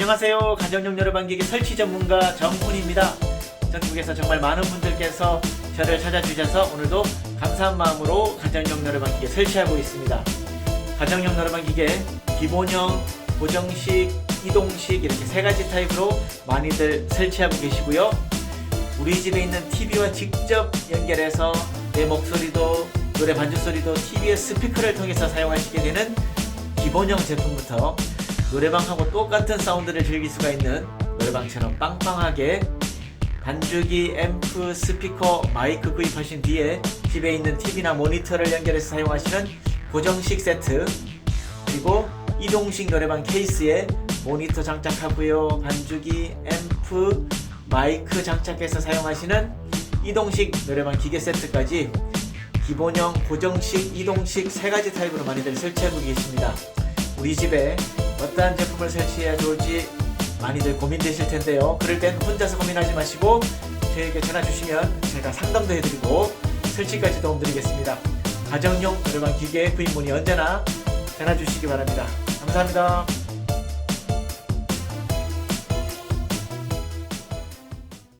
안녕하세요. 가정용 노래방기기 설치 전문가 정훈입니다. 전국에서 정말 많은 분들께서 저를 찾아주셔서 오늘도 감사한 마음으로 가정용 노래방기기 설치하고 있습니다. 가정용 노래방기기에 기본형, 고정식, 이동식 이렇게 세 가지 타입으로 많이들 설치하고 계시고요. 우리 집에 있는 TV와 직접 연결해서 내 목소리도 노래 반주 소리도 TV의 스피커를 통해서 사용하시게 되는 기본형 제품부터 노래방하고 똑같은 사운드를 즐길 수가 있는 노래방처럼 빵빵하게 반주기, 앰프, 스피커, 마이크 구입하신 뒤에 집에 있는 TV나 모니터를 연결해서 사용하시는 고정식 세트 그리고 이동식 노래방 케이스에 모니터 장착하고요 반주기, 앰프, 마이크 장착해서 사용하시는 이동식 노래방 기계 세트까지 기본형, 고정식, 이동식 세 가지 타입으로 많이들 설치하고 계십니다. 우리 집에 어떠한 제품을 설치해야 좋을지 많이들 고민되실 텐데요. 그럴 땐 혼자서 고민하지 마시고 저에게 전화 주시면 제가 상담도 해드리고 설치까지 도움드리겠습니다. 가정용 노래방 기계 구입 문의 언제나 전화 주시기 바랍니다. 감사합니다.